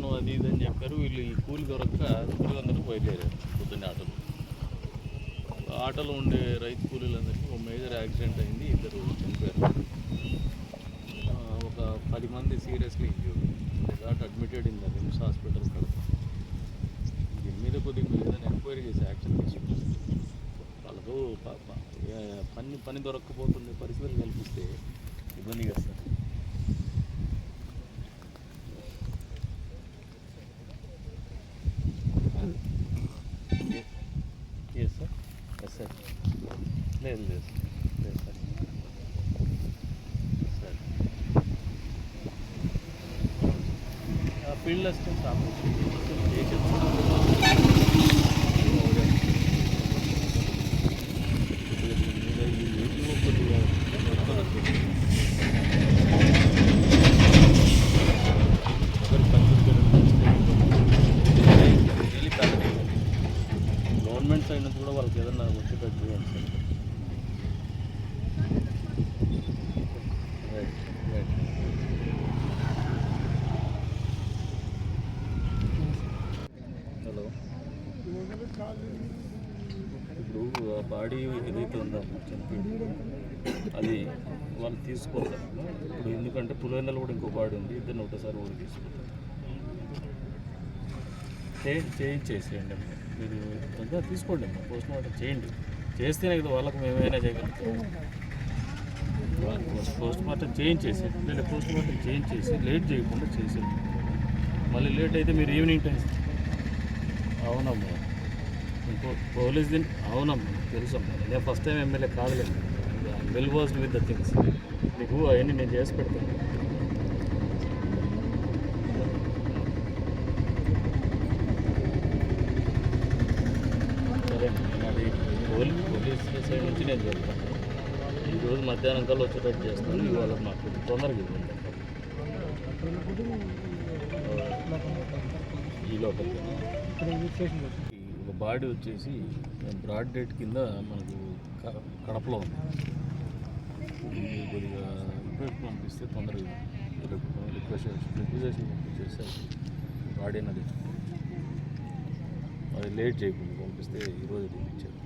వస్తాను అది ఇది అని చెప్పారు. వీళ్ళు ఈ కూలి దొరక్క పులివెందులకు బయలుదేరారు పొద్దున్నే ఆటలు. ఆటోలో ఉండే రైతు కూలీలందరికీ ఒక మేజర్ యాక్సిడెంట్ అయింది. ఇద్దరు చనిపోయారు. ఒక పది మంది seriously injured. That admitted in the RIMS hospital Kadapa. దీని మీద కొద్దిగా మీరు ఏదైనా ఎంక్వైరీ చేసి యాక్షన్ తీసుకుంటారు వాళ్ళకు పని పని దొరక్కపోతుంది పరిస్థితులు కల్పిస్తే ఇబ్బంది కదా sir yes sir yes sir లేదు లేదు లేదు sir sir field assistant government side నుంచి కూడా వాళ్ళకి ఏదన్నా వచ్చేటట్టు చేయండి సార్. ఇప్పుడు బాడీ ఏదైతే ఉందో చనిపోయింది అది వాళ్ళు తీసుకోవాలి. ఇప్పుడు ఎందుకంటే పులివెందలు కూడా ఇంకో బాడీ ఉంది ఇద్దరిని ఒకసారి ఊరు తీసుకుంటారు. చేంజ్ చేసేయండి అమ్మా. మీరు తొందరగా తీసుకోండి అమ్మా పోస్ట్ మార్టం చేయండి. చేస్తేనే కదా వాళ్ళకు మేమైనా చేయగలుగుతాం పోస్ట్ మార్టం చేంజ్ చేసేయండి లేదా పోస్ట్ మార్టం చేయించేసి చేసి లేట్ చేయకుండా చేసేయండి. మళ్ళీ లేట్ అయితే మీరు ఈవినింగ్ టైం అవునమ్మా. ఇంకో పోలీస్ దీని అవునమ్మా తెలుసమ్మా. నేను first time MLA కాదులేదు well versed with the things నీకు అవన్నీ నేను చేసి పెడతాను. సరే మరి పోలీస్ పోలీస్ సైడ్ నుంచి నేను చెప్తాను ఈరోజు మధ్యాహ్నం కల్లా వచ్చేటట్టు చేస్తాను. ఇవాళ మాకు తొందరగా ఇవ్వండి. ఈ ఒక బాడీ వచ్చేసి బ్రాడ్ డేట్ కింద మనకు కడపలో ఉంది. కొద్దిగా రిక్వెస్ట్ పంపిస్తే తొందరగా రిక్వెస్ట్ రిక్వెజేషన్ పంపించేస్తే బాడీ అన్నది అది లేట్ చేయకుండా పంపిస్తే ఈరోజు పంపించారు